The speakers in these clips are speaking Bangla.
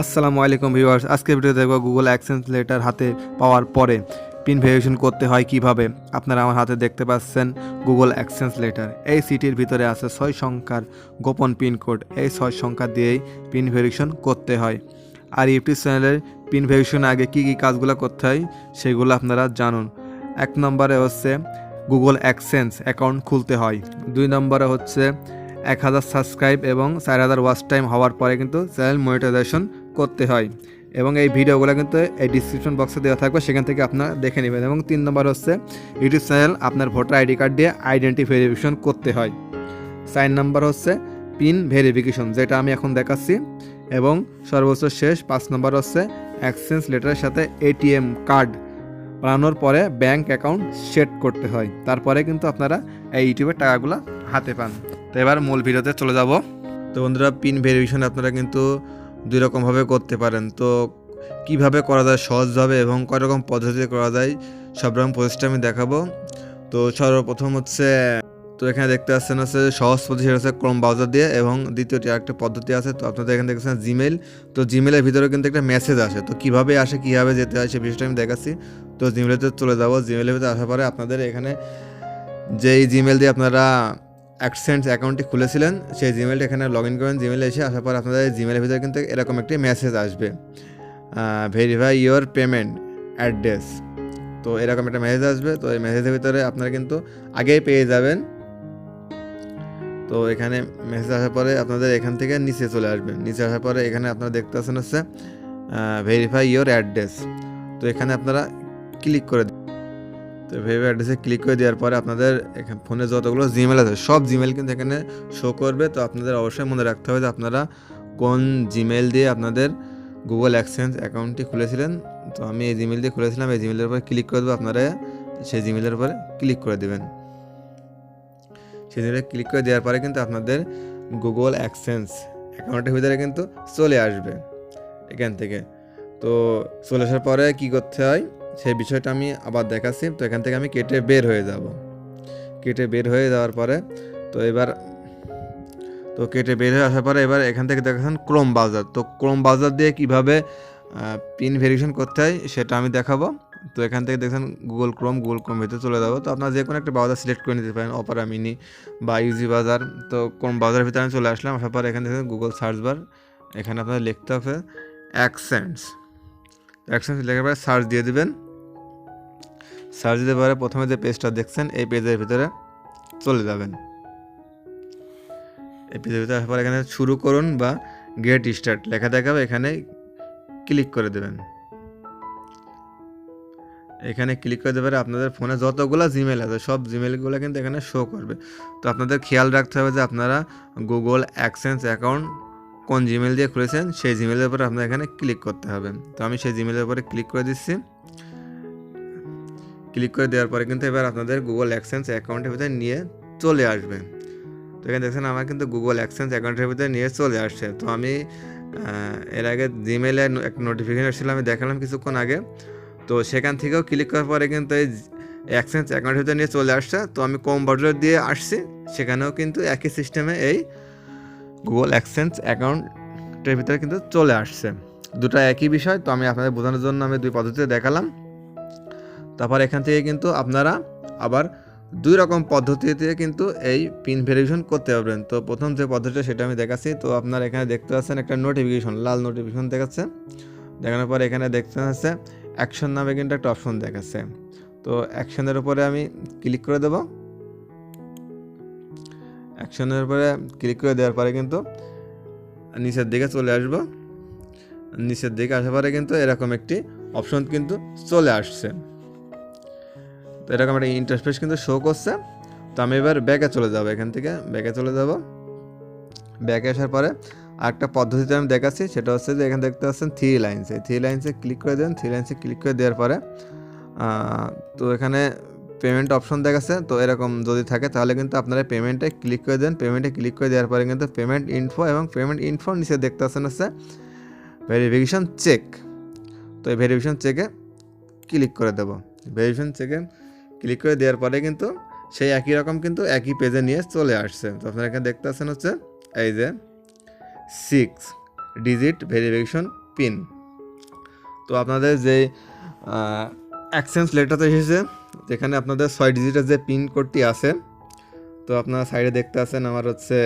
আসসালামু আলাইকুম ভিউয়ার্স আজকে ভিডিও দেখব গুগল অ্যাক্সেন্স লেটার হাতে পাওয়ার পরে পিন ভেরিফিকেশন করতে হয় কীভাবে? আপনারা আমার হাতে দেখতে পাচ্ছেন গুগল অ্যাক্সেন্স লেটার এই সিটির ভিতরে আছে ছয় সংখ্যার গোপন পিন কোড এই ছয় সংখ্যা দিয়েই পিন ভেরিফিকেশন করতে হয়। আর ইউটিউব চ্যানেলের পিন ভেরিফিকেশন আগে কী কী কাজগুলো করতে হয়, সেগুলো আপনারা জানুন। এক নম্বরে হচ্ছে গুগল অ্যাক্সেন্স অ্যাকাউন্ট খুলতে হয়। দুই নম্বরে হচ্ছে এক হাজার সাবস্ক্রাইব এবং চার হাজার ওয়াচ টাইম হওয়ার পরে কিন্তু চ্যানেল মনিটাইজেশন করতে হয় এবং এই ভিডিওগুলো কিন্তু এই ডিসক্রিপশন বক্সে দেওয়া থাকবে, সেখান থেকে আপনারা দেখে নেবেন। এবং তিন নম্বর হচ্ছে ইউটিউব চ্যানেল আপনার ভোটার আইডি কার্ড দিয়ে আইডেন্টি ভেরিফিকেশন করতে হয়। চার নম্বর হচ্ছে পিন ভেরিফিকেশন যেটা আমি এখন দেখাচ্ছি। এবং সর্বোচ্চ শেষ পাঁচ নম্বর হচ্ছে অ্যাক্সেন্স লেটারের সাথে এটিএম কার্ড বানানোর পরে ব্যাংক অ্যাকাউন্ট সেট করতে হয়। তারপরে কিন্তু আপনারা এই ইউটিউবের টাকাগুলো হাতে পান। তো এবার মূল ভিডিওতে চলে যাব। তো বন্ধুরা পিন ভেরিফিকেশন আপনারা কিন্তু দুই রকমভাবে করতে পারেন। তো কীভাবে করা যায়, সহজভাবে এবং কয় রকম পদ্ধতিতে করা যায়, সব রকম প্রসেসটা আমি দেখাবো। তো সর্বপ্রথম হচ্ছে, তো এখানে দেখতে পাচ্ছেন হচ্ছে সহজ পদ্ধতি সেটা হচ্ছে ক্রোম ব্রাউজার দিয়ে এবং দ্বিতীয়টি আরেকটা পদ্ধতি আছে, তো আপনাদের এখানে দেখছেন জিমেল তো জিমেলের ভিতরে কিন্তু একটা মেসেজ আসে, তো কীভাবে আসে, কীভাবে যেতে হয় সে বিষয়টা আমি দেখাচ্ছি। তো জিমেলেতে চলে যাব জিমেলের ভিতরে আসার পরে আপনাদের এখানে যেই জিমেল দিয়ে আপনারা অ্যাক্সেন্স অ্যাকাউন্টটি খুলেছিলেন, সেই জিমেলটা এখানে লগ ইন করেন জিমেলে এসে আসার পর আপনাদের জিমেলের ভিতরে কিন্তু এরকম একটি মেসেজ আসবে। ভেরিফাই ইয়োর পেমেন্ট অ্যাড্রেস তো এরকম একটা মেসেজ আসবে। তো এই মেসেজের ভিতরে আপনারা কিন্তু আগেই পেয়ে যাবেন। তো এখানে মেসেজ আসার পরে আপনাদের এখান থেকে নিচে চলে আসবেন নিচে আসার পরে এখানে আপনারা দেখতে পাচ্ছেন হচ্ছে ভেরিফাই ইয়োর অ্যাড্রেস তো এখানে আপনারা ক্লিক করে দিন। তো ভেরিফাই অ্যাড্রেসে ক্লিক করে দেওয়ার পরে আপনাদের এখানে, ফোনে যতগুলো জিমেল আছে, সব জিমেল কিন্তু এখানে শো করবে। তো আপনাদের অবশ্যই মনে রাখতে হবে যে আপনারা কোন জিমেল দিয়ে আপনাদের গুগল অ্যাক্সেন্স অ্যাকাউন্টটি খুলেছিলেন। তো আমি এই জিমেল দিয়ে খুলেছিলাম, এই জিমেলের উপরে ক্লিক করে দেবো আপনারা, সেই জিমেলের উপরে ক্লিক করে দেবেন। সেই জিমেলে ক্লিক করে দেওয়ার পরে কিন্তু আপনাদের গুগল অ্যাক্সেন্স অ্যাকাউন্টের ভিতরে কিন্তু চলে আসবে, এখান থেকে। তো চলে আসার পরে কী করতে হয়? সেই বিষয়টা আমি আবার দেখাচ্ছি। তো এখান থেকে আমি কেটে বের হয়ে যাব। কেটে বের হয়ে যাওয়ার পরে, তো এবার, তো কেটে বের হয়ে আসার পরে এবার এখান থেকে দেখাচ্ছেন ক্রোম বাজার। তো ক্রোম বাজার দিয়ে কীভাবে পিন ভেরিফিকেশন করতে হয় সেটা আমি দেখাবো। তো এখান থেকে দেখছেন গুগল ক্রোম গুগল ক্রোম ভিতরে চলে যাব। তো আপনার যে কোনো একটা ব্রাউজার সিলেক্ট করে নিতে পারেন অপারা মিনি বা ইউজি বাজার তো কোন ব্রাউজারের ভিতরে আমি চলে আসলাম, আসার পর এখান থেকে গুগল সার্চ বার এখানে আপনার লিখতে হবে অ্যাকসেন্টস অ্যাকসেন্স লেখার পরে সার্চ দিয়ে দিবেন। সার্চ দিতে পারে, প্রথমে যে পেজটা দেখছেন, এই পেজের ভিতরে চলে যাবেন। এই পেজের ভিতরে আসার পর এখানে শুরু করুন বা গেট স্টার্ট লেখা দেখাবে, এখানে ক্লিক করে দেবেন। এখানে ক্লিক করে দেবে আপনাদের ফোনে যতগুলো জিমেল আছে, সব জিমেলগুলো কিন্তু এখানে শো করবে। তো আপনাদের খেয়াল রাখতে হবে যে আপনারা গুগল অ্যাক্সেন্স অ্যাকাউন্ট কোন জিমেল দিয়ে খুলেছেন, সেই জিমেলের উপরে আপনার এখানে ক্লিক করতে হবে। তো আমি সেই জিমেলের উপরে ক্লিক করে দিচ্ছি। ক্লিক করে দেওয়ার পরে কিন্তু এবার আপনাদের গুগল অ্যাক্সেন্স অ্যাকাউন্টের ভিতরে নিয়ে চলে আসবে। তো এখানে দেখছেন আমার কিন্তু গুগল অ্যাক্সেন্স অ্যাকাউন্টের ভিতরে নিয়ে চলে আসছে। তো আমি এর আগে জিমেলে একটা নোটিফিকেশন এসেছিল আমি দেখালাম কিছুক্ষণ আগে। তো সেখান থেকেও ক্লিক করার পরে কিন্তু এই অ্যাক্সেন্স অ্যাকাউন্টের ভিতরে নিয়ে চলে আসছে। তো আমি কম বাজার দিয়ে আসছি, সেখানেও কিন্তু একই সিস্টেমে এই গুগল অ্যাক্সেন্স অ্যাকাউন্টের ভিতরে কিন্তু চলে আসছে। দুটো একই বিষয়, তো আমি আপনাদের বোঝানোর জন্য আমি দুই পদ্ধতিতে দেখালাম। তারপর এখান থেকে কিন্তু আপনারা আবার দুই রকম পদ্ধতিতে কিন্তু এই পিন ভেরিফিকেশন করতে পারবেন। তো প্রথম যে পদ্ধতিটা সেটা আমি দেখাচ্ছি। তো আপনারা এখানে দেখতে পাচ্ছেন একটা নোটিফিকেশন লাল নোটিফিকেশন দেখাচ্ছে। দেখানোর পর এখানে দেখতে পাচ্ছে অ্যাকশন নামে কিন্তু একটা অপশন দেখাচ্ছে। তো অ্যাকশনের উপরে আমি ক্লিক করে দেব। অ্যাকশনের উপরে ক্লিক করে দেওয়ার পরে কিন্তু নিচের দিকে চলে আসব। নিচের দিকে আসার পরে কিন্তু এরকম একটি অপশন কিন্তু চলে আসছে। তো এরকম একটা ইন্টারফেস কিন্তু শো করছে। তো আমি এবার ব্যাকে চলে যাব এখান থেকে। ব্যাকে চলে যাব। ব্যাকে আসার পরে আরেকটা পদ্ধতিতে আমি দেখাচ্ছি, সেটা হচ্ছে যে এখানে দেখতে পাচ্ছেন থ্রি লাইন্স থ্রি লাইন্সে ক্লিক করে দেন থ্রি লাইন্সে ক্লিক করে দেওয়ার পরে তো এখানে পেমেন্ট অপশন দেখাচ্ছে। তো এরকম যদি থাকে তাহলে কিন্তু আপনারা পেমেন্টে ক্লিক করে দেন। পেমেন্টে ক্লিক করে দেওয়ার পরে কিন্তু পেমেন্ট ইনফো এবং পেমেন্ট ইনফো নিচে দেখতে পাচ্ছেন হচ্ছে ভেরিফিকেশন চেক তো এই ভেরিফিকেশন চেকে ক্লিক করে দেবো। ভেরিফিকেশন চেকে ক্লিক করে দেওয়ার পরে কিন্তু সেই একই রকম কিন্তু একই পেজে নিয়ে চলে আসছে। তো আপনারা এখানে দেখতে পাচ্ছেন হচ্ছে এই যে সিক্স ডিজিট ভেরিফিকেশন পিন তো আপনাদের যে অ্যাক্সেন্স লেটারটা এসেছে, যেখানে আপনাদের ছয় ডিজিটের যে পিন কোডটি আছে, তো আপনারা সাইডে দেখতে আছেন আমার হচ্ছে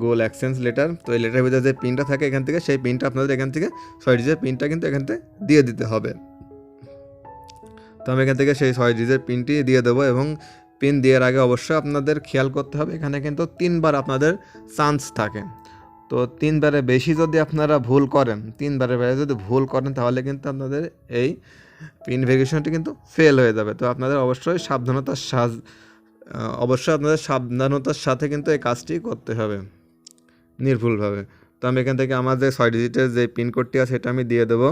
গুগল অ্যাক্সেন্স লেটার তো এই লেটারের ভিতরে যে পিনটা থাকে এখান থেকে, সেই পিনটা আপনাদের এখান থেকে ছয় ডিজিটের পিনটা কিন্তু এখান থেকে দিয়ে দিতে হবে। তো আমি এখান থেকে সেই ছয় ডিজিটের পিনটি দিয়ে দেবো এবং পিন দেওয়ার আগে অবশ্যই আপনাদের খেয়াল করতে হবে, এখানে কিন্তু তিনবার আপনাদের চান্স থাকে। তো তিনবারে বেশি যদি আপনারা ভুল করেন, তিনবারের বাইরে যদি ভুল করেন, তাহলে কিন্তু আপনাদের এই পিন ভেরিফিকেশনটি কিন্তু ফেল হয়ে যাবে। তো আপনাদের অবশ্যই সাবধানতার সাজ অবশ্যই আপনাদের সাবধানতার সাথে কিন্তু এই কাজটি করতে হবে, নির্ভুলভাবে। তো আমি এখান থেকে আমার যে ছয় ডিজিটের যে পিন কোডটি আছে, সেটা আমি দিয়ে দেবো।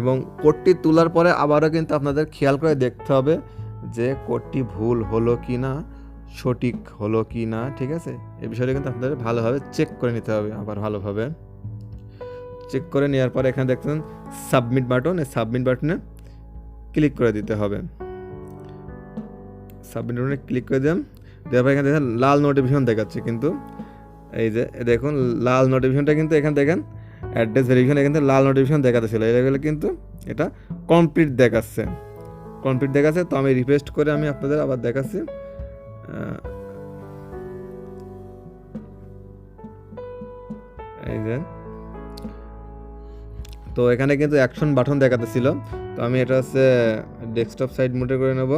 এবং কোডটি তোলার পরে আবারও কিন্তু আপনাদের খেয়াল করে দেখতে হবে যে কোডটি ভুল হলো কি না, সঠিক হলো কি না, ঠিক আছে? এই বিষয়টা কিন্তু আপনাদের ভালোভাবে চেক করে নিতে হবে আবার ভালোভাবে। চেক করে নেওয়ার পরে এখানে দেখছেন সাবমিট বাটন এই সাবমিট বাটনে ক্লিক করে দিতে হবে। সাবমিট বাটনে ক্লিক করে দিলাম, দেওয়ার পরে এখানে দেখেন লাল নোটিফিকেশন দেখাচ্ছে কিন্তু। এই যে, দেখুন, লাল নোটিফিকেশনটা কিন্তু এখানে দেখেন অ্যাড্রেস ভেরিফিকেশন, এখান থেকে লাল নোটিফিকেশন দেখাতেছিল। এটা গেলে কিন্তু এটা কমপ্লিট দেখাচ্ছে। কমপ্লিট দেখাচ্ছে, তো আমি রিকোয়েস্ট করে আমি আপনাদের আবার দেখাচ্ছি। এই যে। তো এখানে কিন্তু অ্যাকশন বাটন দেখাতেছিল। তো আমি এটা হচ্ছে ডেস্কটপ সাইড মোডে করে নেব।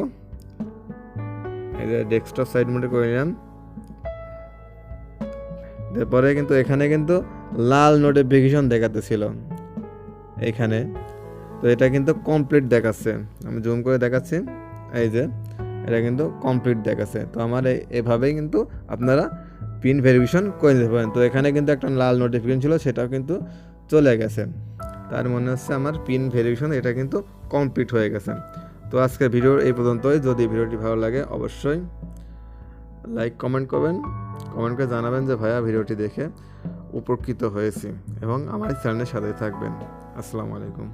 এই যে ডেস্কটপ সাইড মোডে করে নিলাম। তারপরে কিন্তু এখানে কিন্তু লাল নোটিফিকেশন দেখাতেছিল এখানে। তো এটা কিন্তু কমপ্লিট দেখাচ্ছে। আমি জুম করে দেখাচ্ছি। এই যে, এটা কিন্তু কমপ্লিট দেখাচ্ছে। তো আমার এভাবেই কিন্তু আপনারা পিন ভেরিফিকেশন করে নিতে পারেন। তো এখানে কিন্তু একটা লাল নোটিফিকেশন ছিল, সেটাও কিন্তু চলে গেছে। তার মনে হচ্ছে আমার পিন ভেরিফিকেশন এটা কিন্তু কমপ্লিট হয়ে গেছে। তো আজকের ভিডিও এই পর্যন্তই। যদি ভিডিওটি ভালো লাগে অবশ্যই লাইক কমেন্ট করবেন। কমেন্ট করে জানাবেন যে, ভাইয়া ভিডিওটি দেখে। উপকৃত হয়েছি এবং আমার চ্যানেলের সাথে থাকবেন। আসসালামু আলাইকুম।